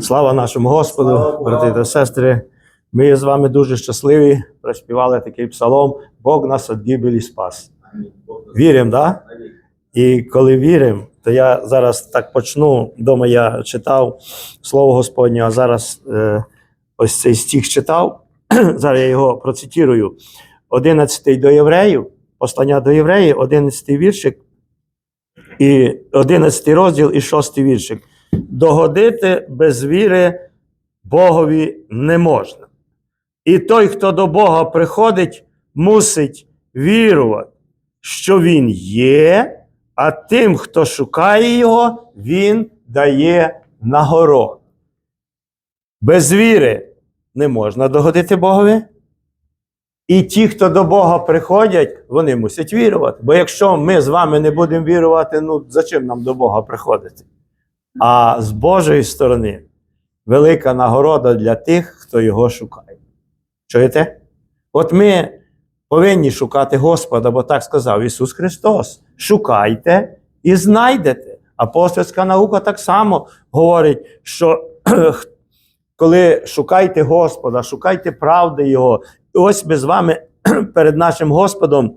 Слава нашому Господу, Слава брати та сестри. Ми з вами дуже щасливі. Проспівали такий псалом. Бог нас від гибелі спас. Віримо, да? І коли віримо, то я зараз так почну. Дома я читав Слово Господнє, а зараз е, ось цей стих читав. зараз я його процитірую. 11 до євреїв, послання до євреїв, 11 віршик, і 11 розділ і 6 віршик. Догодити без віри Богові не можна. І той, хто до Бога приходить, мусить вірувати, що Він є, а тим, хто шукає Його, Він дає нагород. Без віри не можна догодити Богові. І ті, хто до Бога приходять, вони мусять вірувати. Бо якщо ми з вами не будемо вірувати, ну за чим нам до Бога приходити? А з Божої сторони велика нагорода для тих, хто його шукає. Чуєте? От ми повинні шукати Господа, бо так сказав Ісус Христос. Шукайте і знайдете. Апостольська наука так само говорить, що коли шукайте Господа, шукайте правди Його. Ось ми з вами перед нашим Господом.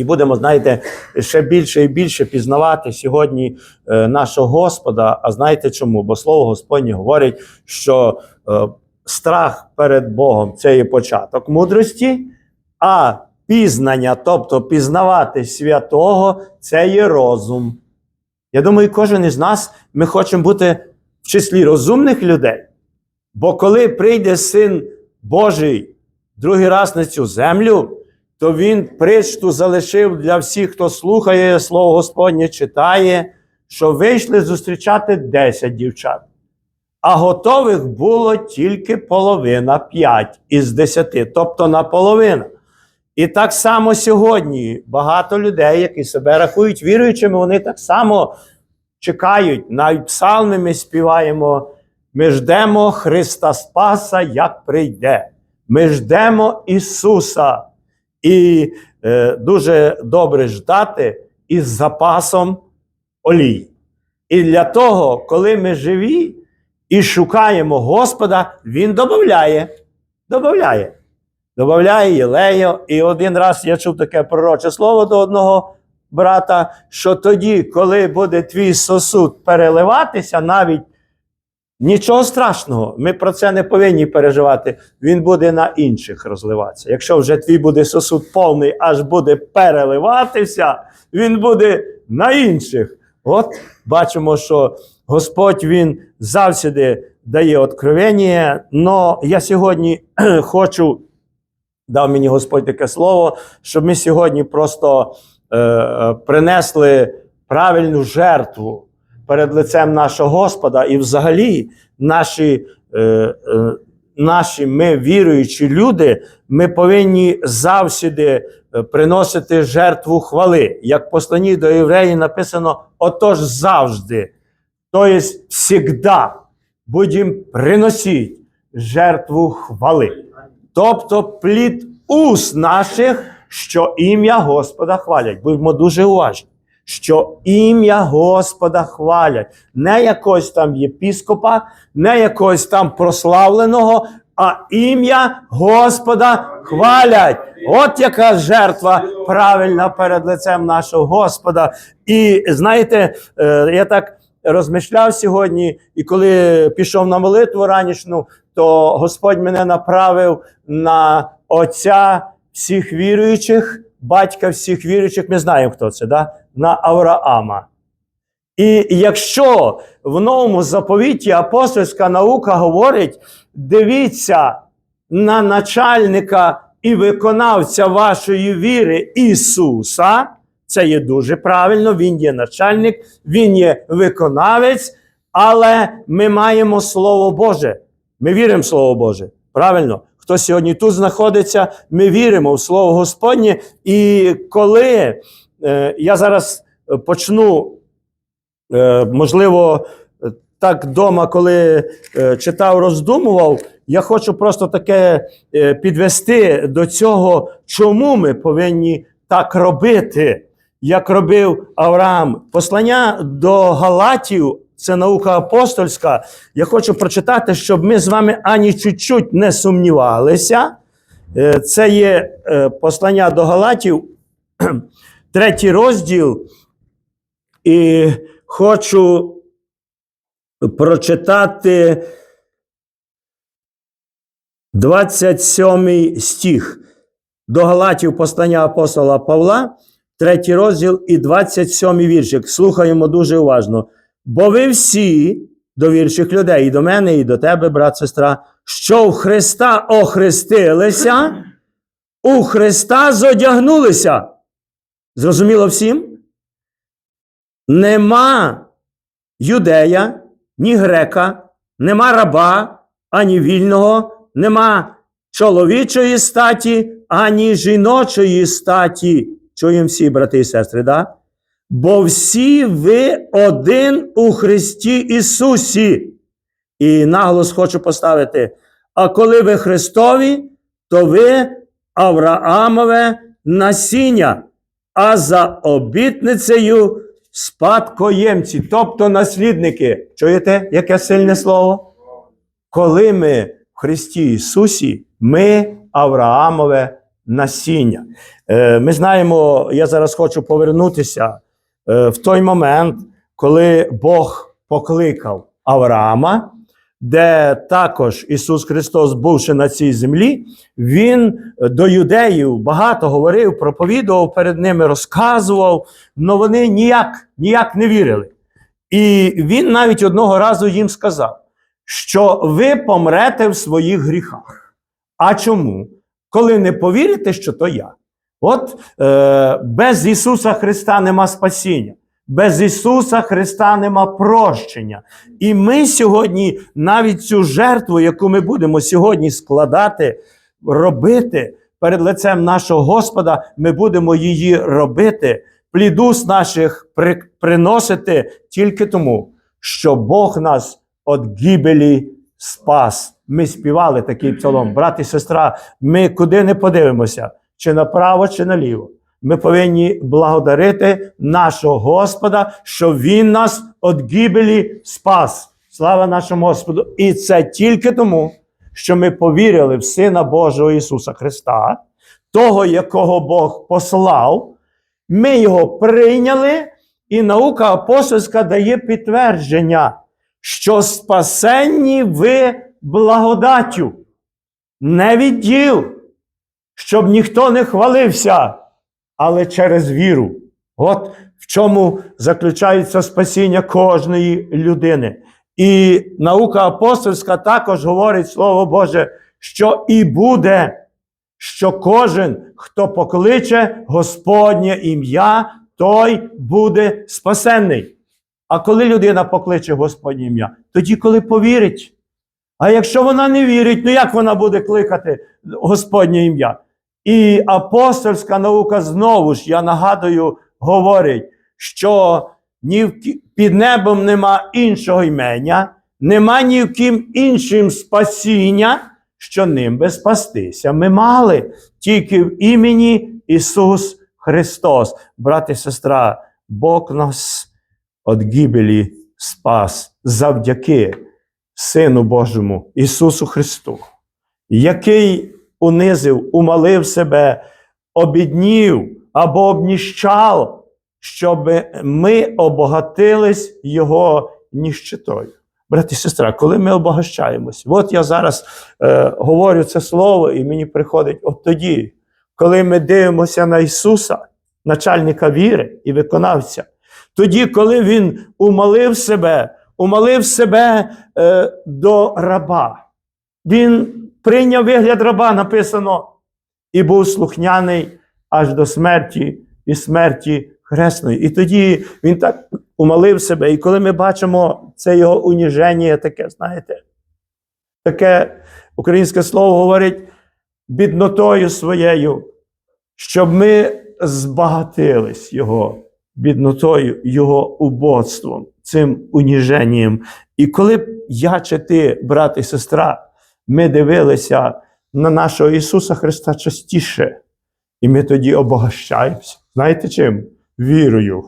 І будемо, знаєте, ще більше і більше пізнавати сьогодні е, нашого Господа. А знаєте чому? Бо Слово Господнє говорить, що е, страх перед Богом це є початок мудрості, а пізнання, тобто пізнавати святого, це є розум. Я думаю, кожен із нас ми хочемо бути в числі розумних людей. Бо коли прийде син Божий другий раз на цю землю, то він причту залишив для всіх, хто слухає Слово Господнє, читає, що вийшли зустрічати 10 дівчат. А готових було тільки половина 5 із 10, тобто наполовину. І так само сьогодні багато людей, які себе рахують віруючими, вони так само чекають, навіть псалми ми співаємо. Ми ждемо Христа Спаса, як прийде. Ми ждемо Ісуса. І е, дуже добре ждати із запасом олії. І для того, коли ми живі і шукаємо Господа, Він додає. Добавляє. Добавляє Єлею. І один раз я чув таке пророче слово до одного брата, що тоді, коли буде твій сосуд переливатися, навіть нічого страшного, ми про це не повинні переживати. Він буде на інших розливатися. Якщо вже твій буде сосуд повний, аж буде переливатися, він буде на інших. От бачимо, що Господь Він завжди дає откровення. Но я сьогодні хочу, дав мені Господь таке слово, щоб ми сьогодні просто е, е, принесли правильну жертву перед лицем нашого Господа, і взагалі наші, е, е, наші ми віруючі люди, ми повинні завжди е, приносити жертву хвали. Як посланні до євреїв написано: отож завжди, тобто всегда будемо приносити жертву хвали. Тобто плід уст наших, що ім'я Господа хвалять. Будьмо дуже уважні, що ім'я Господа хвалять. Не якогось там єпіскопа, не якогось там прославленого, а ім'я Господа хвалять. От яка жертва правильна перед лицем нашого Господа. І знаєте, е, я так розмишляв сьогодні, і коли пішов на молитву ранішну, то Господь мене направив на Отця всіх віруючих, батька всіх віруючих. Ми знаємо, хто це, да? на Авраама. І якщо в новому заповіті апостольська наука говорить: дивіться на начальника і виконавця вашої віри Ісуса, це є дуже правильно, Він є начальник, Він є виконавець, але ми маємо Слово Боже. Ми віримо в Слово Боже. Правильно? Хто сьогодні тут знаходиться, ми віримо в Слово Господнє. І коли е, я зараз почну, е, можливо, так вдома, коли е, читав, роздумував, я хочу просто таке е, підвести до цього, чому ми повинні так робити, як робив Авраам. Послання до Галатів це наука апостольська. Я хочу прочитати, щоб ми з вами ані чуть-чуть не сумнівалися. Е, Це є е, послання до Галатів, третій розділ. І хочу прочитати 27 стих до Галатів послання апостола Павла, третій розділ і 27 віршик. Слухаємо дуже уважно. Бо ви всі до вірших людей, і до мене, і до тебе, брат, сестра, що в Христа охрестилися, у Христа зодягнулися. Зрозуміло всім? Нема юдея, ні грека, нема раба, ані вільного, нема чоловічої статі, ані жіночої статі. Чуємо всі, брати і сестри, да? Бо всі ви один у Христі Ісусі. І наголос хочу поставити: а коли ви Христові, то ви Авраамове насіння, а за обітницею спадкоємці, тобто наслідники. Чуєте, яке сильне слово? Коли ми в Христі Ісусі, ми Авраамове насіння. Е, Ми знаємо, я зараз хочу повернутися в той момент, коли Бог покликав Авраама, де також Ісус Христос, бувши на цій землі, Він до юдеїв багато говорив, проповідував перед ними, розказував, але вони ніяк, ніяк не вірили. І він навіть одного разу їм сказав, що ви помрете в своїх гріхах. А чому? Коли не повірите, що то я. От е, без Ісуса Христа нема спасіння, без Ісуса Христа нема прощення. І ми сьогодні навіть цю жертву, яку ми будемо сьогодні складати, робити перед лицем нашого Господа, ми будемо її робити, плідус наших при, приносити тільки тому, що Бог нас від гибелі спас. Ми співали такий псалом. Брат і сестра, ми куди не подивимося, чи направо, чи наліво. Ми повинні благодарити нашого Господа, що Він нас від гибелі спас. Слава нашому Господу! І це тільки тому, що ми повірили в Сина Божого Ісуса Христа, того, якого Бог послав. Ми його прийняли, і наука апостольська дає підтвердження, що спасенні ви благодаттю, не від діл, щоб ніхто не хвалився, але через віру. От в чому заключається спасіння кожної людини. І наука апостольська також говорить Слово Боже, що і буде, що кожен, хто покличе Господнє ім'я, той буде спасенний. А коли людина покличе Господнє ім'я, тоді, коли повірить. А якщо вона не вірить, ну як вона буде кликати Господнє ім'я? І апостольська наука знову ж, я нагадую, говорить, що ні в під небом нема іншого імення, нема ні в ким іншим спасіння, що ним би спастися. Ми мали тільки в імені Ісус Христос. Брат і сестра, Бог нас від гибелі спас завдяки Сину Божому Ісусу Христу, який унизив, умалив себе, обіднів або обніщав, щоб ми обогатились Його ніщитою. Брат і сестра, коли ми обогащаємось, от я зараз е, говорю це слово, і мені приходить от тоді, коли ми дивимося на Ісуса, начальника віри і виконавця, тоді, коли Він умалив себе, умалив себе е, до раба, Він прийняв вигляд раба, написано, і був слухняний аж до смерті і смерті хресної. І тоді він так умалив себе. І коли ми бачимо це його уніження, таке, знаєте, таке українське слово говорить біднотою своєю, щоб ми збагатились його біднотою, його убоцтвом, цим уніженням. І коли я чи ти, брат і сестра, ми дивилися на нашого Ісуса Христа частіше, і ми тоді обогащаємося. Знаєте чим? Вірою.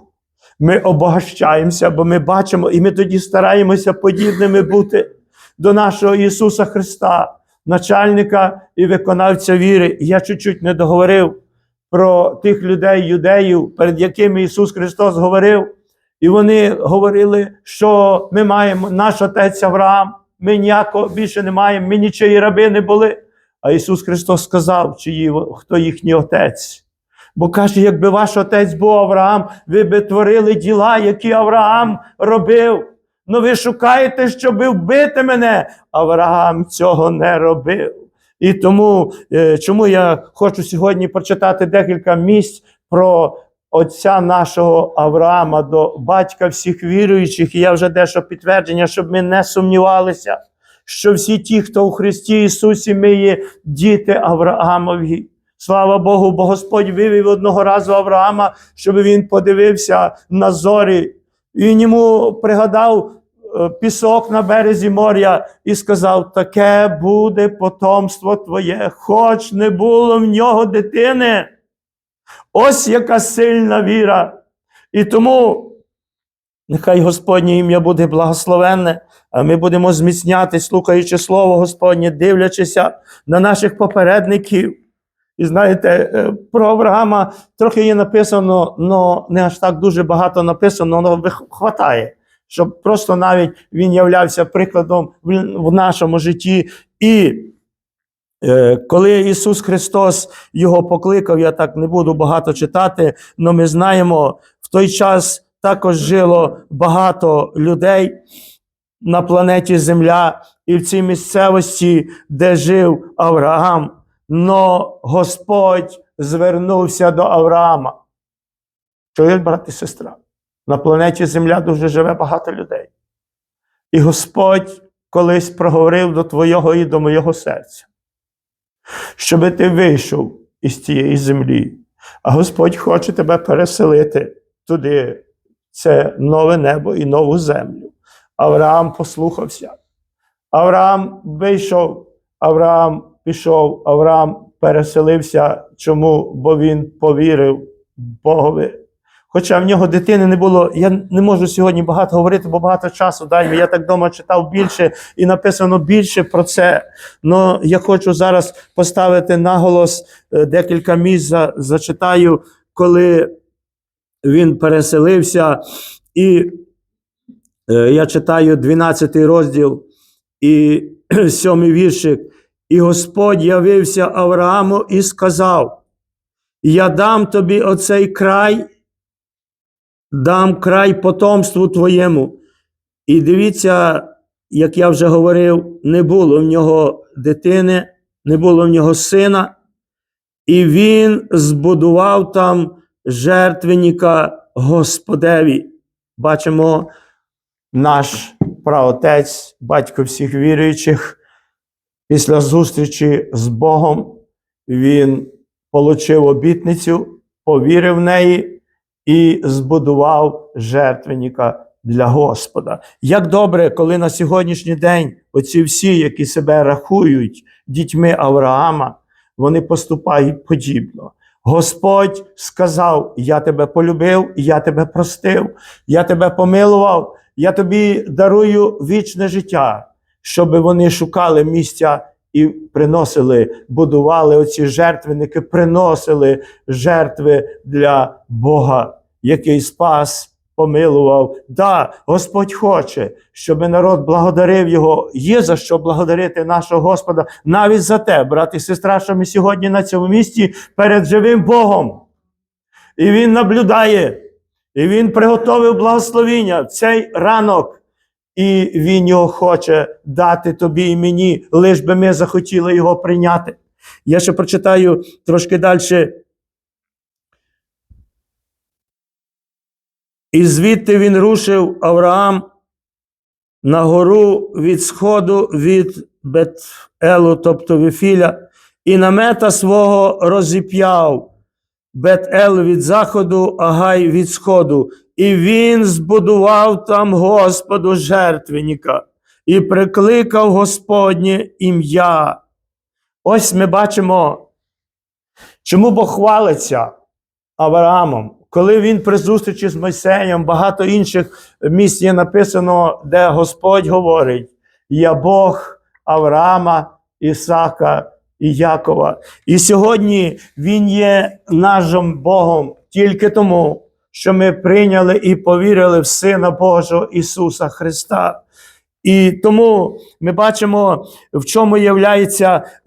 ми обогащаємося, бо ми бачимо, і ми тоді стараємося подібними бути до нашого Ісуса Христа, начальника і виконавця віри. І я чуть-чуть не договорив про тих людей, юдеїв, перед якими Ісус Христос говорив. І вони говорили, що ми маємо наш отець Авраам, ми ніякого більше не маємо, ми нічиї раби не були. А Ісус Христос сказав, чиї, хто їхній отець. Бо каже, якби ваш отець був Авраам, ви би творили діла, які Авраам робив. Ну ви шукаєте, щоб вбити мене. Авраам цього не робив. І тому, е, чому я хочу сьогодні прочитати декілька місць про отця нашого Авраама, до батька всіх віруючих, і я вже дещо підтвердження, щоб ми не сумнівалися, що всі ті, хто у Христі Ісусі, ми є діти Авраамові. Слава Богу, бо Господь вивів одного разу Авраама, щоб він подивився на зорі. Він йому пригадав е, пісок на березі моря і сказав: таке буде потомство твоє, хоч не було в нього дитини. Ось яка сильна віра. І тому нехай Господнє ім'я буде благословенне, а ми будемо зміцняти, слухаючи Слово Господнє, дивлячися на наших попередників. І знаєте, е, про Авраама трохи є написано, але не аж так дуже багато написано, але хватає, щоб просто навіть він являвся прикладом в нашому житті. І Коли Ісус Христос його покликав, я так не буду багато читати, але ми знаємо, в той час також жило багато людей на планеті Земля і в цій місцевості, де жив Авраам. Но Господь звернувся до Авраама. Чуєш, брат і сестра? На планеті Земля дуже живе багато людей. І Господь колись проговорив до твого і до моєго серця щоби ти вийшов із цієї землі. А Господь хоче тебе переселити туди. Це нове небо і нову землю. Авраам послухався. Авраам вийшов, Авраам пішов, Авраам переселився. Чому? Бо він повірив Богові. Хоча в нього дитини не було, я не можу сьогодні багато говорити, бо багато часу дай Я так вдома читав більше і написано більше про це. Но я хочу зараз поставити наголос е, декілька місць за- зачитаю, коли він переселився. І е, я читаю 12 розділ і 7 віршик. І Господь явився Аврааму і сказав: Я дам тобі оцей край дам край потомству твоєму. І дивіться, як я вже говорив, не було в нього дитини, не було в нього сина, і він збудував там жертвенника Господеві. Бачимо, наш праотець, батько всіх віруючих, після зустрічі з Богом, він отримав обітницю, повірив в неї і збудував жертвенника для Господа. Як добре, коли на сьогоднішній день оці всі, які себе рахують дітьми Авраама, вони поступають подібно. Господь сказав: Я тебе полюбив, я тебе простив, я тебе помилував, я тобі дарую вічне життя, щоб вони шукали місця і приносили, будували оці жертвенники, приносили жертви для Бога, який спас, помилував. Да, Господь хоче, щоб народ благодарив Його. Є за що благодарити нашого Господа навіть за те, брат і сестра, що ми сьогодні на цьому місці перед живим Богом. І Він наблюдає, і Він приготовив благословіння цей ранок. І Він його хоче дати тобі і мені, лиш би ми захотіли його прийняти. Я ще прочитаю трошки далі. І звідти він рушив Авраам на гору від сходу від Бет-Елу, тобто Вифіля, і намета свого розіп'яв Бет-Ел від заходу, Агай від сходу. І він збудував там Господу жертвенника і прикликав Господнє ім'я. Ось ми бачимо, чому Бог хвалиться Авраамом. коли він при зустрічі з Мойсеєм, багато інших місць є написано, де Господь говорить: Я Бог Авраама, Ісака і Якова. І сьогодні Він є нашим Богом тільки тому, що ми прийняли і повірили в Сина Божого Ісуса Христа. І тому ми бачимо, в чому є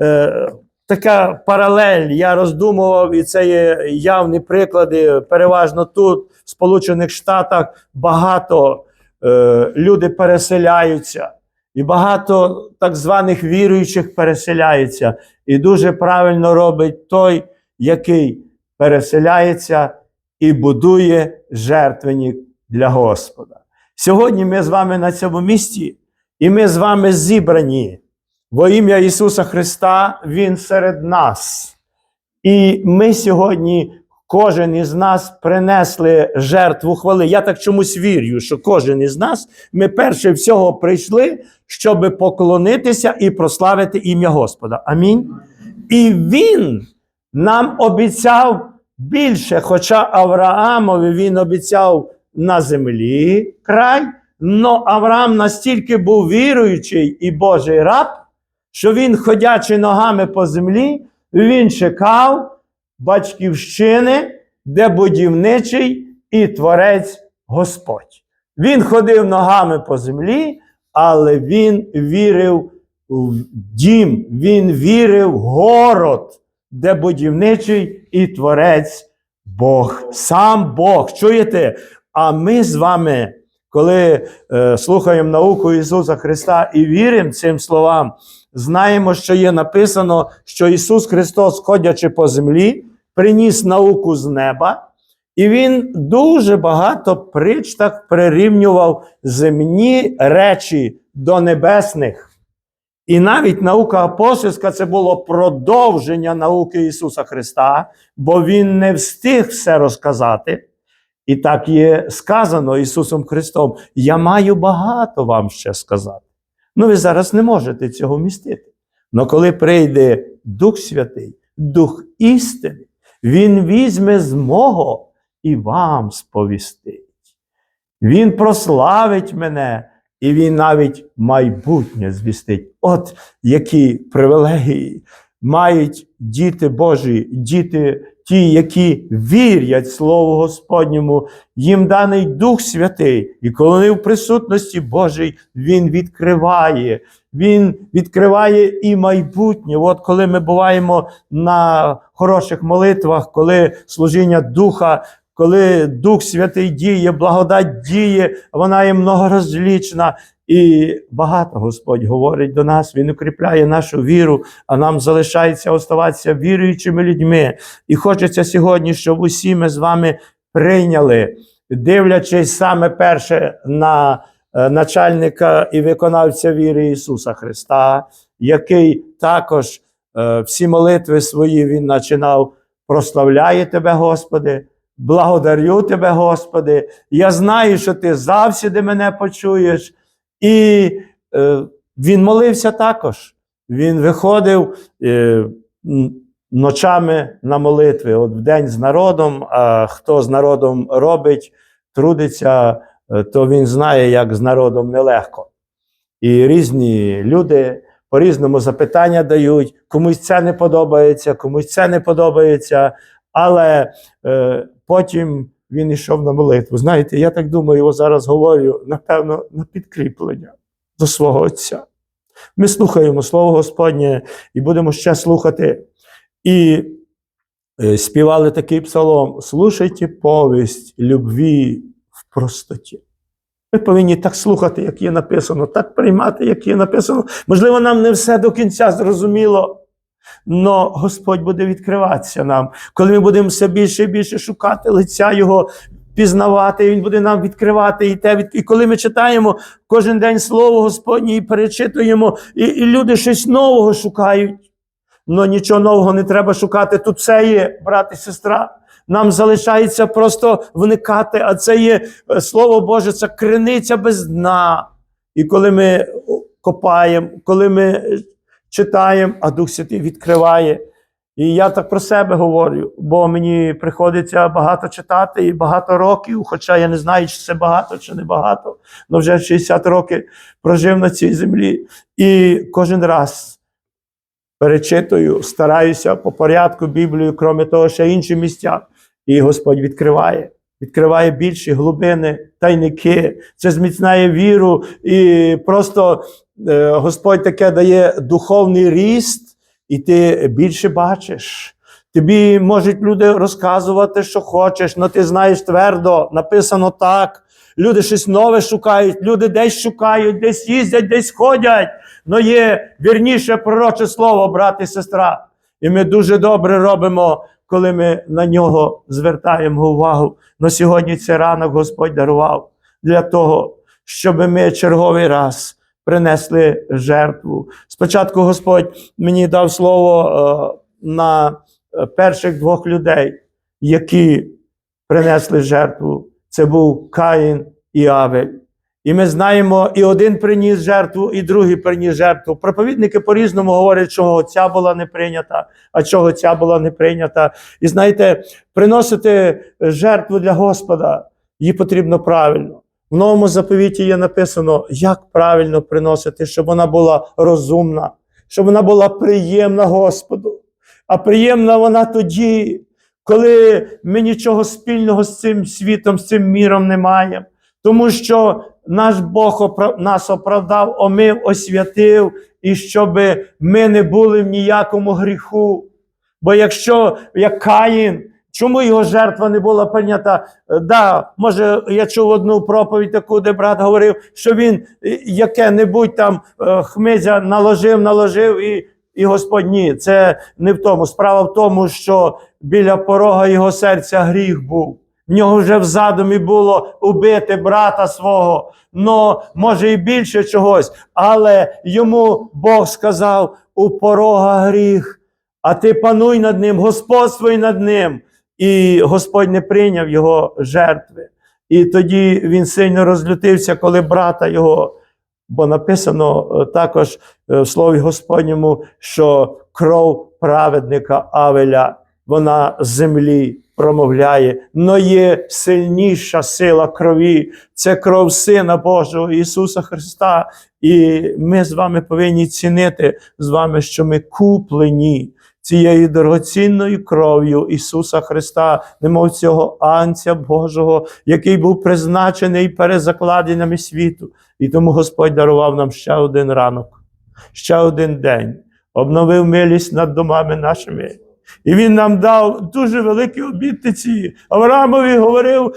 е, така паралель. Я роздумував, і це є явні приклади. Переважно тут, в Сполучених Штатах, багато е, люди переселяються, і багато так званих віруючих переселяються. І дуже правильно робить той, який переселяється і будує жертвенник для Господа. Сьогодні ми з вами на цьому місці, і ми з вами зібрані во ім'я Ісуса Христа, Він серед нас. І ми сьогодні, кожен із нас принесли жертву хвали. Я так чомусь вірю, що кожен із нас, ми перше всього прийшли, щоб поклонитися і прославити ім'я Господа. Амінь. І Він нам обіцяв більше, хоча Авраамові він обіцяв на землі край, но Авраам настільки був віруючий і Божий раб, що він, ходячи ногами по землі, він чекав батьківщини, де будівничий і творець Господь. Він ходив ногами по землі, але він вірив в дім, він вірив в город, де будівничий і творець Бог. Сам Бог. Чуєте? А ми з вами, коли е, слухаємо науку Ісуса Христа і віримо цим словам, знаємо, що є написано, що Ісус Христос, ходячи по землі, приніс науку з неба, і Він дуже багато притч так прирівнював земні речі до небесних. І навіть наука апостольська це було продовження науки Ісуса Христа, бо Він не встиг все розказати. І так є сказано Ісусом Христом: Я маю багато вам ще сказати. Ну, ви зараз не можете цього вмістити. Але коли прийде Дух Святий, Дух істини, Він візьме з мого і вам сповістить. Він прославить мене, і він навіть майбутнє звістить. От які привілегії мають діти Божі, діти ті, які вірять Слову Господньому, їм даний Дух Святий, і коли вони в присутності Божій, Він відкриває, Він відкриває і майбутнє. От коли ми буваємо на хороших молитвах, коли служіння Духа. Коли Дух Святий діє, благодать діє, вона є многорозлічна. І багато Господь говорить до нас, Він укріпляє нашу віру, а нам залишається оставатися віруючими людьми. І хочеться сьогодні, щоб усі ми з вами прийняли, дивлячись саме перше на е, начальника і виконавця віри Ісуса Христа, який також е, всі молитви свої Він починав прославляє Тебе, Господи. Благодарю Тебе, Господи. Я знаю, що Ти завсіди мене почуєш. І е, він молився також. Він виходив е, ночами на молитви. От вдень з народом, а хто з народом робить, трудиться, е, то він знає, як з народом нелегко. І різні люди по-різному запитання дають, комусь це не подобається, комусь це не подобається. Але е, потім він йшов на молитву. Знаєте, я так думаю, його зараз говорю, напевно, на підкріплення до свого Отця. Ми слухаємо Слово Господнє і будемо ще слухати. І е, співали такий псалом: слушайте повість любві в простоті. Ми повинні так слухати, як є написано, так приймати, як є написано. Можливо, нам не все до кінця зрозуміло. Но Господь буде відкриватися нам, коли ми будемо все більше і більше шукати лиця Його, пізнавати, Він буде нам відкривати і те. І коли ми читаємо кожен день Слово Господнє і перечитуємо, і, і люди щось нового шукають. Но нічого нового не треба шукати. Тут все є, брат і сестра. Нам залишається просто вникати, а це є е, Слово Боже, це криниця без дна. І коли ми копаємо, коли ми читаємо, а Дух Святий відкриває. І я так про себе говорю, бо мені приходиться багато читати і багато років, хоча я не знаю, чи це багато, чи не багато, але вже 60 років прожив на цій землі. І кожен раз перечитую, стараюся по порядку Біблію, крім того, ще інші місця. І Господь відкриває. Відкриває більші глибини, тайники, це зміцняє віру, і просто Господь таке дає духовний ріст, і ти більше бачиш. Тобі можуть люди розказувати, що хочеш, але ти знаєш твердо, написано так. Люди щось нове шукають, люди десь шукають, десь їздять, десь ходять. Но є вірніше пророче слово, брат і сестра. І ми дуже добре робимо, коли ми на нього звертаємо увагу. Но сьогодні цей ранок Господь дарував для того, щоб ми черговий раз принесли жертву. Спочатку Господь мені дав слово е, на е, перших двох людей, які принесли жертву. Це був Каїн і Авель. І ми знаємо, і один приніс жертву, і другий приніс жертву. Проповідники по-різному говорять, чого ця була не прийнята, а чого ця була не прийнята. І знаєте, приносити жертву для Господа її потрібно правильно. В новому заповіті є написано, як правильно приносити, щоб вона була розумна, щоб вона була приємна Господу. А приємна вона тоді, коли ми нічого спільного з цим світом, з цим міром не маємо. Тому що наш Бог нас оправдав, омив, освятив, і щоб ми не були в ніякому гріху. Бо якщо як Каїн, чому його жертва не була прийнята? Е, Да, може, я чув одну проповідь таку, де брат говорив, що він е, яке-небудь там е, хмизя наложив, наложив, і, і Господь ні, це не в тому. Справа в тому, що біля порога його серця гріх був. В нього вже в задумі було убити брата свого, но може і більше чогось, але йому Бог сказав: у порога гріх, а ти пануй над ним, господствуй над ним. І Господь не прийняв його жертви. І тоді він сильно розлютився, коли брата його. Бо написано е, також е, в Слові Господньому, що кров праведника Авеля, вона землі промовляє, но є сильніша сила крові. Це кров Сина Божого Ісуса Христа. І ми з вами повинні цінити з вами, що ми куплені цією дорогоцінною кров'ю Ісуса Христа, немов цього анця Божого, який був призначений перед закладинами світу. І тому Господь дарував нам ще один ранок, ще один день, обновив милість над домами нашими. І він нам дав дуже великі обітниці. Авраамові говорив: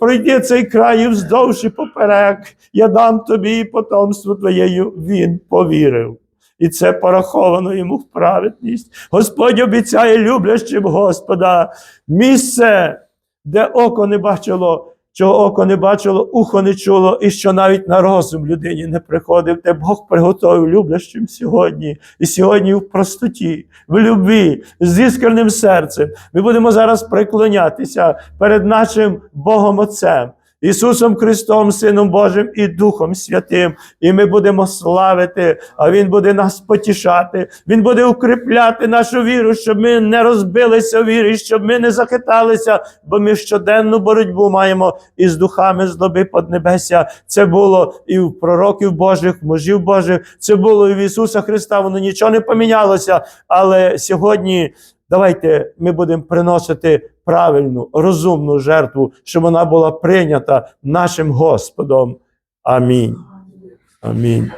пройди цей край вздовж і поперек, я дам тобі потомство твоєю. Він повірив. І це пораховано йому в праведність. Господь обіцяє люблящим Господа місце, де око не бачило, чого око не бачило, ухо не чуло, і що навіть на розум людині не приходив, те Бог приготовив люблящим сьогодні. І сьогодні в простоті, в любві, з іскренним серцем. Ми будемо зараз приклонятися перед нашим Богом Отцем. Ісусом Христом, Сином Божим і Духом Святим, і ми будемо славити, а Він буде нас потішати, Він буде укріпляти нашу віру, щоб ми не розбилися в вірі, щоб ми не захиталися, бо ми щоденну боротьбу маємо із духами злоби поднебесся. Це було і в пророків Божих, мужів Божих, це було і в Ісуса Христа. Воно нічого не помінялося. Але сьогодні давайте ми будемо приносити правильну, розумну жертву, щоб вона була прийнята нашим Господом. Амінь. Амінь.